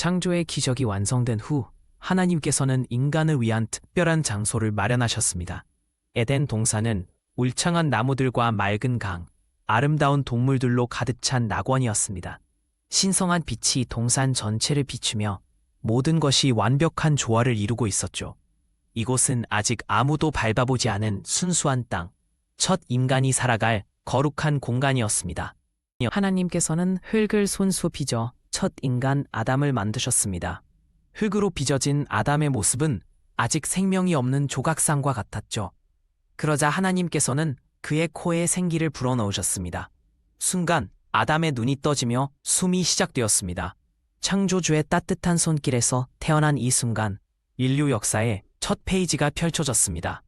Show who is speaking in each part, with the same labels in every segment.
Speaker 1: 창조의 기적이 완성된 후 하나님께서는 인간을 위한 특별한 장소를 마련하셨습니다. 에덴 동산은 울창한 나무들과 맑은 강, 아름다운 동물들로 가득 찬 낙원이었습니다. 신성한 빛이 동산 전체를 비추며 모든 것이 완벽한 조화를 이루고 있었죠. 이곳은 아직 아무도 밟아보지 않은 순수한 땅, 첫 인간이 살아갈 거룩한 공간이었습니다. 하나님께서는 흙을 손수 빚어 첫 인간 아담을 만드셨습니다. 흙으로 빚어진 아담의 모습은 아직 생명이 없는 조각상과 같았죠. 그러자 하나님께서는 그의 코에 생기를 불어넣으셨습니다. 순간 아담의 눈이 떠지며 숨이 시작되었습니다. 창조주의 따뜻한 손길에서 태어난 이 순간 인류 역사의 첫 페이지가 펼쳐졌습니다.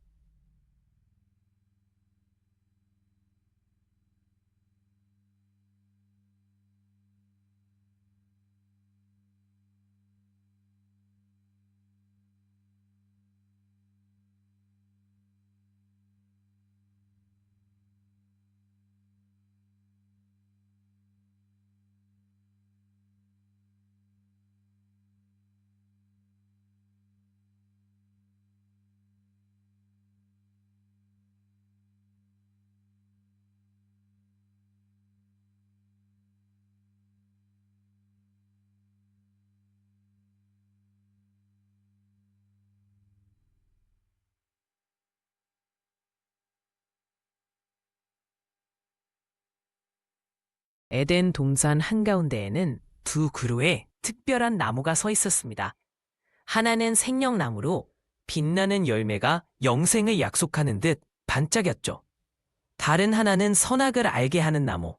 Speaker 1: 에덴 동산 한가운데에는 두 그루의 특별한 나무가 서 있었습니다. 하나는 생명나무로 빛나는 열매가 영생을 약속하는 듯 반짝였죠. 다른 하나는 선악을 알게 하는 나무.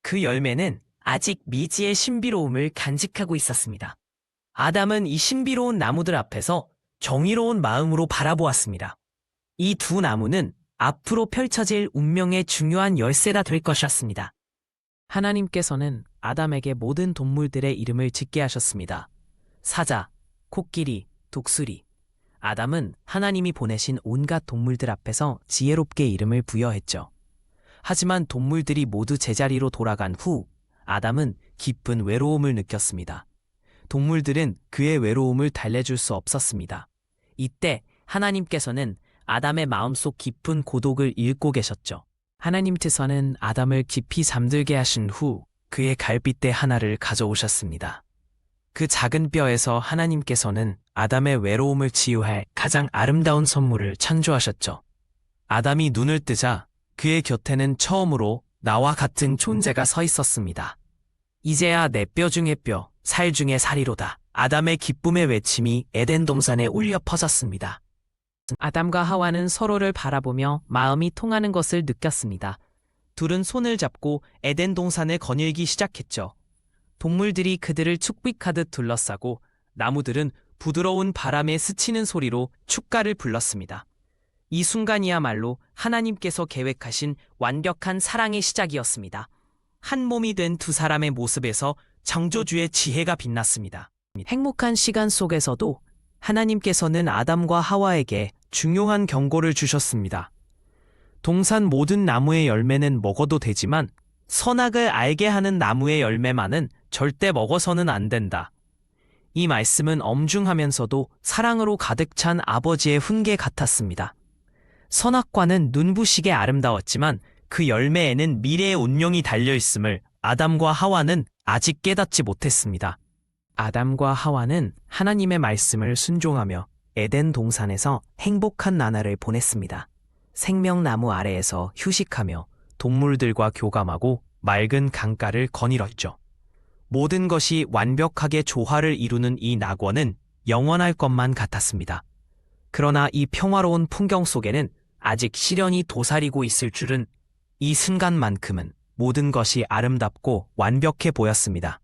Speaker 1: 그 열매는 아직 미지의 신비로움을 간직하고 있었습니다. 아담은 이 신비로운 나무들 앞에서 정의로운 마음으로 바라보았습니다. 이 두 나무는 앞으로 펼쳐질 운명의 중요한 열쇠가 될 것이었습니다. 하나님께서는 아담에게 모든 동물들의 이름을 짓게 하셨습니다. 사자, 코끼리, 독수리. 아담은 하나님이 보내신 온갖 동물들 앞에서 지혜롭게 이름을 부여했죠. 하지만 동물들이 모두 제자리로 돌아간 후 아담은 깊은 외로움을 느꼈습니다. 동물들은 그의 외로움을 달래줄 수 없었습니다. 이때 하나님께서는 아담의 마음속 깊은 고독을 읽고 계셨죠. 하나님께서는 아담을 깊이 잠들게 하신 후 그의 갈빗대 하나를 가져오셨습니다. 그 작은 뼈에서 하나님께서는 아담의 외로움을 치유할 가장 아름다운 선물을 창조하셨죠. 아담이 눈을 뜨자 그의 곁에는 처음으로 나와 같은 존재가 서 있었습니다. 이제야 내 뼈 중의 뼈, 살 중의 살이로다. 아담의 기쁨의 외침이 에덴 동산에 울려 퍼졌습니다. 아담과 하와는 서로를 바라보며 마음이 통하는 것을 느꼈습니다. 둘은 손을 잡고 에덴 동산을 거닐기 시작했죠. 동물들이 그들을 축복하듯 둘러싸고 나무들은 부드러운 바람에 스치는 소리로 축가를 불렀습니다. 이 순간이야말로 하나님께서 계획하신 완벽한 사랑의 시작이었습니다. 한 몸이 된 두 사람의 모습에서 창조주의 지혜가 빛났습니다. 행복한 시간 속에서도 하나님께서는 아담과 하와에게 중요한 경고를 주셨습니다. 동산 모든 나무의 열매는 먹어도 되지만 선악을 알게 하는 나무의 열매만은 절대 먹어서는 안 된다. 이 말씀은 엄중하면서도 사랑으로 가득 찬 아버지의 훈계 같았습니다. 선악과는 눈부시게 아름다웠지만 그 열매에는 미래의 운명이 달려 있음을 아담과 하와는 아직 깨닫지 못했습니다. 아담과 하와는 하나님의 말씀을 순종하며 에덴 동산에서 행복한 나날을 보냈습니다. 생명나무 아래에서 휴식하며 동물들과 교감하고 맑은 강가를 거닐었죠. 모든 것이 완벽하게 조화를 이루는 이 낙원은 영원할 것만 같았습니다. 그러나 이 평화로운 풍경 속에는 아직 시련이 도사리고 있을 줄은 이 순간만큼은 모든 것이 아름답고 완벽해 보였습니다.